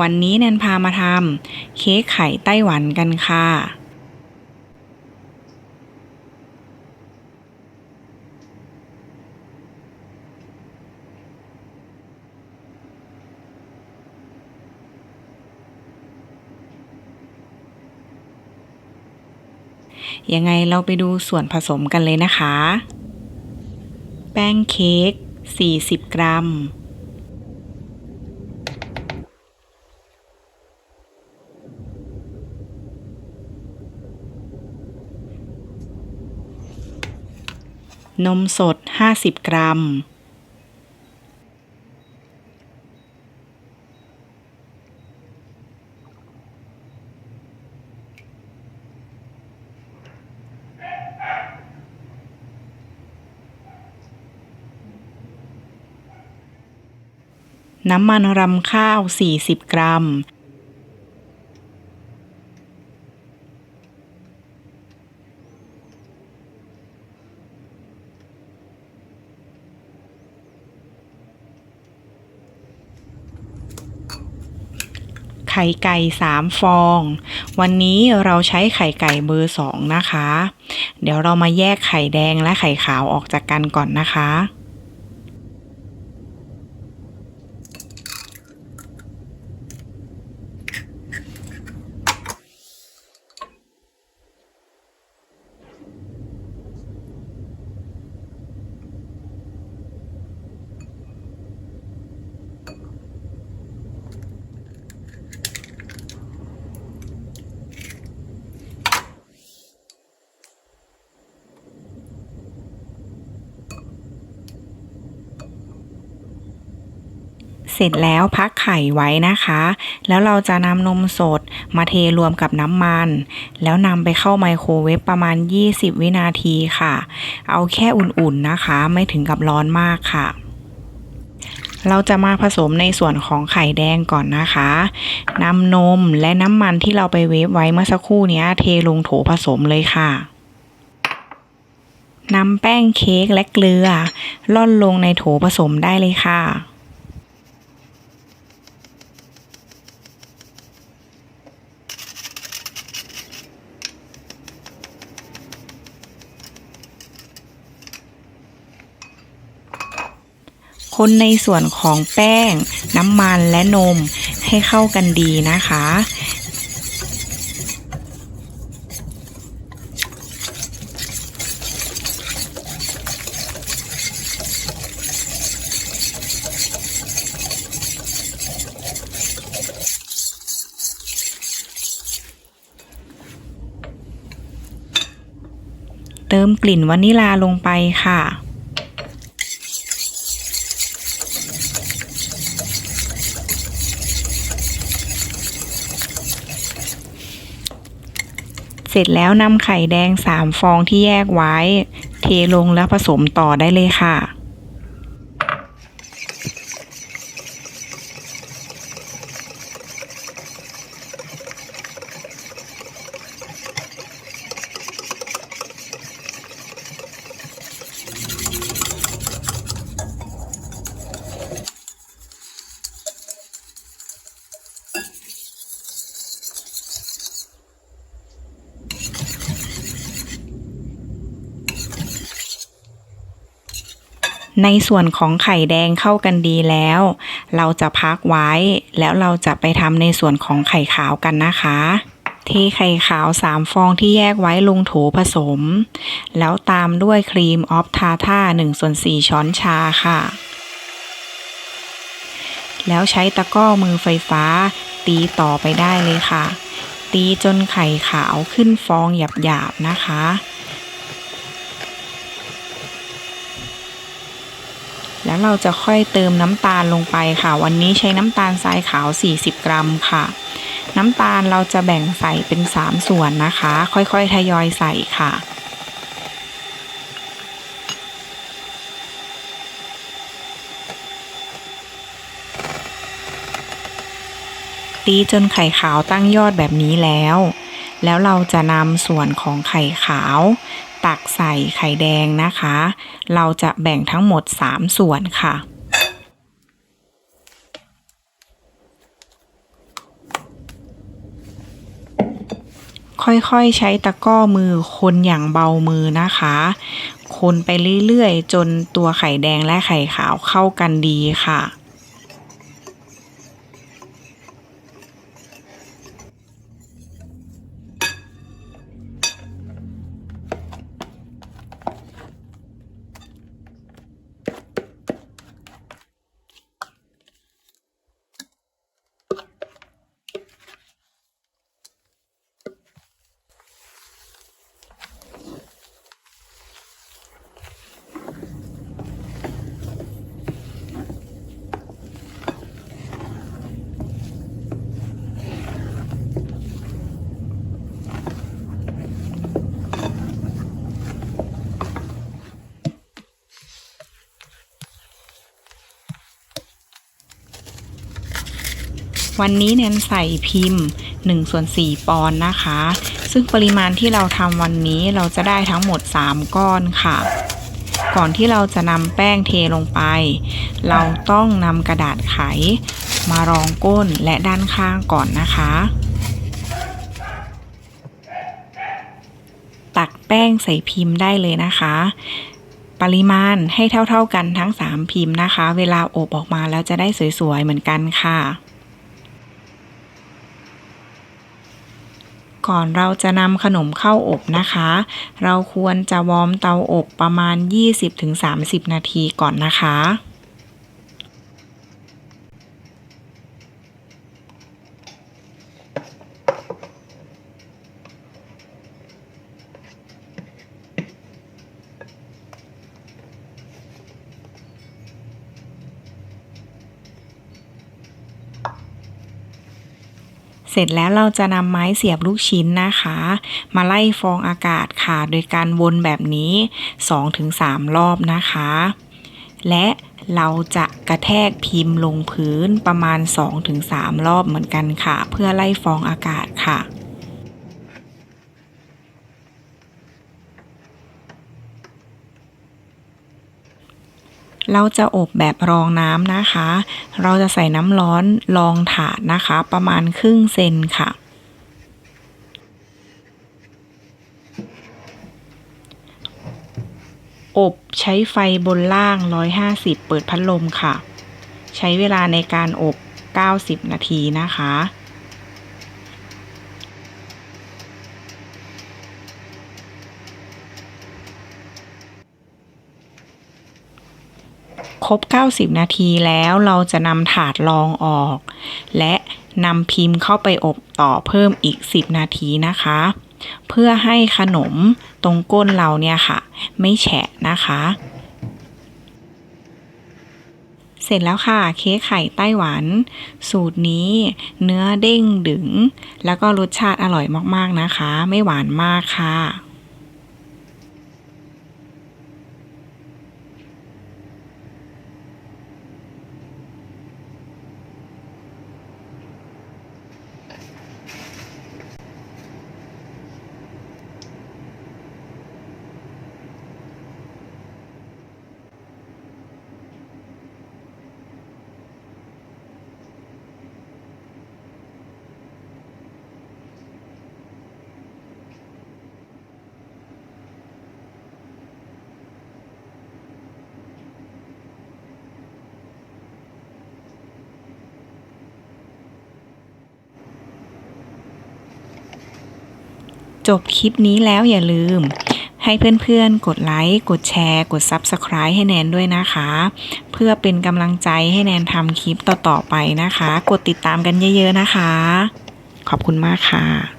วันนี้แนนพามาทำเค้กไข่ไต้หวันกันค่ะ ยังไงเราไปดูส่วนผสมกันเลยนะคะ แป้งเค้ก 40 กรัม นมสด 50 กรัม น้ำมันรำข้าว 40 กรัม ข่ไก่ 3 ฟอง วันนี้เราใช้ไข่ไก่เบอร์ 2 นะคะ เดี๋ยวเรามาแยกไข่แดงและไข่ขาวออกจากกันก่อนนะคะ เสร็จแล้วพักไข่ไว้นะคะ แล้วเราจะนำนมสดมาเทรวมกับน้ำมัน แล้วนำไปเข้าไมโครเวฟประมาณ 20 วินาทีค่ะ เอาแค่อุ่นๆนะคะ ไม่ถึงกับร้อนมากค่ะ เราจะมาผสมในส่วนของไข่แดงก่อนนะคะนำนมและน้ำมันที่เราไปเวฟไว้เมื่อสักครู่นี้เทลงโถผสมเลยค่ะนำแป้งเค้กและเกลือล่อนลงในโถผสมได้เลยค่ะ คนในส่วนของแป้ง น้ำมันและนมให้เข้ากันดีนะคะ เติมกลิ่นวานิลาลงไปค่ะ ร็จแล้วนำไข่แดง 3 ฟองที่แยกไว้ เทลงแล้วผสมต่อได้เลยค่ะ ในส่วนของไข่แดงเข้ากันดีแล้ว เราจะพักไว้ แล้วเราจะไปทำในส่วนของไข่ขาวกันนะคะเทไข่ขาว3ฟองที่แยกไว้ลงโถผสม แล้วตามด้วยครีมออฟทาท่า1ส่วน4ช้อนชาค่ะ แล้วใช้ตะก้อมือไฟฟ้า ตีต่อไปได้เลยค่ะ ตีจนไข่ขาวขึ้นฟองหยาบๆนะคะ แล้วเราจะค่อยเติมน้ำตาลลงไปค่ะ วันนี้ใช้น้ำตาลทรายขาว 40 กรัมค่ะ น้ำตาลเราจะแบ่งใส่เป็น 3 ส่วนนะคะ ค่อยๆ ทยอยใส่ค่ะตีจนไข่ขาวตั้งยอดแบบนี้แล้ว แล้วเราจะนำส่วนของไข่ขาว ตักใส่ไข่แดงนะคะ เราจะแบ่งทั้งหมด 3 ส่วนค่ะ ค่อยๆใช้ตะก้อมือคนอย่างเบามือนะคะ คนไปเรื่อยๆ จนตัวไข่แดงและไข่ขาวเข้ากันดีค่ะ วันนี้แนนใส่พิมพ์1ส่วน4ปอนด์นะคะ ซึ่งปริมาณที่เราทำวันนี้เราจะได้ทั้งหมด 3 ก้อนค่ะ ก่อนที่เราจะนำแป้งเทลงไป เราต้องนำกระดาษไข มารองก้นและด้านข้างก่อนนะคะ ตักแป้งใส่พิมพ์ได้เลยนะคะปริมาณให้เท่าๆกันทั้ง 3 พิมพ์นะคะ เวลาอบออกมาแล้วจะได้สวยๆ เหมือนกันค่ะ ก่อนเราจะนำขนมเข้าอบนะคะ เราควรจะวอร์มเตาอบประมาณ 20-30 นาทีก่อนนะคะ เสร็จแล้วเราจะนำไม้เสียบลูกชิ้นนะคะ มาไล่ฟองอากาศค่ะ โดยการวนแบบนี้ 2-3 รอบนะคะ และเราจะกระแทกพิมพ์ลงพื้นประมาณ 2-3 รอบเหมือนกันค่ะ เพื่อไล่ฟองอากาศค่ะ เราจะอบแบบรองน้ำนะคะ เราจะใส่น้ำร้อนรองถาดนะคะ ประมาณครึ่งเซนค่ะ อบใช้ไฟบนล่าง 150 เปิดพัดลมค่ะ ใช้เวลาในการอบ 90 นาทีนะคะ ครบ 90 นาทีแล้วเราจะนำถาดรองออก และนำพิมพ์เข้าไปอบต่อเพิ่มอีก 10 นาทีนะคะ เพื่อให้ขนมตรงก้นเราเนี่ยค่ะ ไม่แฉะนะคะ เสร็จแล้วค่ะ เค้กไข่ไต้หวัน สูตรนี้เนื้อเด้งดึง แล้วก็รสชาติอร่อยมากๆนะคะ ไม่หวานมากค่ะ จบคลิปนี้แล้วอย่าลืม ให้เพื่อนๆ กดไลค์ กดแชร์ กด Subscribe ให้แนนด้วยนะคะ เพื่อเป็นกำลังใจให้แนนทำคลิปต่อๆไปนะคะ กดติดตามกันเยอะๆนะคะ ขอบคุณมากค่ะ